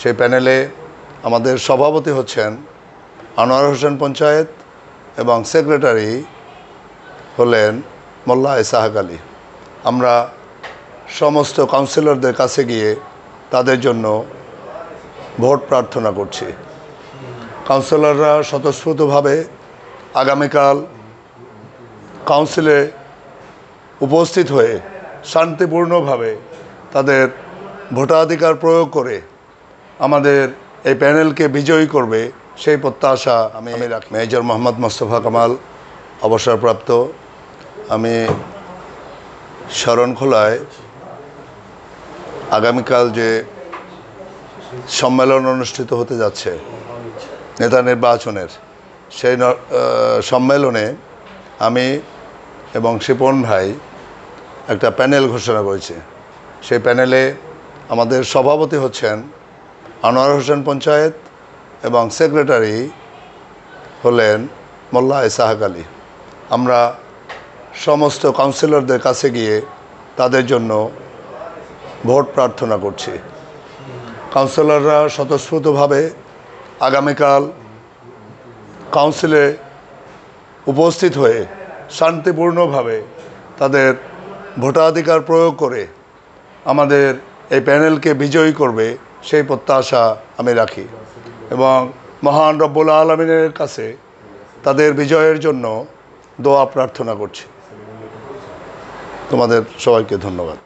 সেই প্যানেলে আমাদের সভাপতি হচ্ছেন আনোয়ার হোসেন পঞ্চায়েত এবং সেক্রেটারি হলেন মোল্লা ইসাহাক আলী। আমরা সমস্ত কাউন্সিলরদের কাছে গিয়ে তাদের জন্য ভোট প্রার্থনা করছি। কাউন্সিলররা স্বতঃস্ফূর্তভাবে আগামীকাল কাউন্সিলে উপস্থিত হয়ে শান্তিপূর্ণভাবে তাদের ভোটাধিকার প্রয়োগ করে আমাদের এই প্যানেলকে বিজয়ী করবে সেই প্রত্যাশা আমি রাখি। মেজর মোহাম্মদ মোস্তফা কামাল অবসরপ্রাপ্ত। আমি শরণখোলায় আগামীকাল যে সম্মেলন অনুষ্ঠিত হতে যাচ্ছে নেতা নির্বাচনের সেই সম্মেলনে আমি এবং শিপন ভাই একটা প্যানেল ঘোষণা করেছি। সেই প্যানেলে আমাদের সভাপতি হচ্ছেন আনোয়ার হোসেন পঞ্চায়েত এবং সেক্রেটারি হলেন মোল্লা ইসাহাক আলী। আমরা সমস্ত কাউন্সিলরদের কাছে গিয়ে তাদের জন্য ভোট প্রার্থনা করছি। কাউন্সিলররা স্বতঃস্ফূর্তভাবে আগামীকাল কাউন্সিলে উপস্থিত হয়ে শান্তিপূর্ণভাবে তাদের ভোটাধিকার প্রয়োগ করে আমাদের এই প্যানেলকে বিজয়ী করবে সেই প্রত্যাশা আমি রাখি। এবং মহান রব্বুল আলমিনের কাছে তাদের বিজয়ের জন্য দোয়া প্রার্থনা করছি। তোমাদের সবাইকে ধন্যবাদ।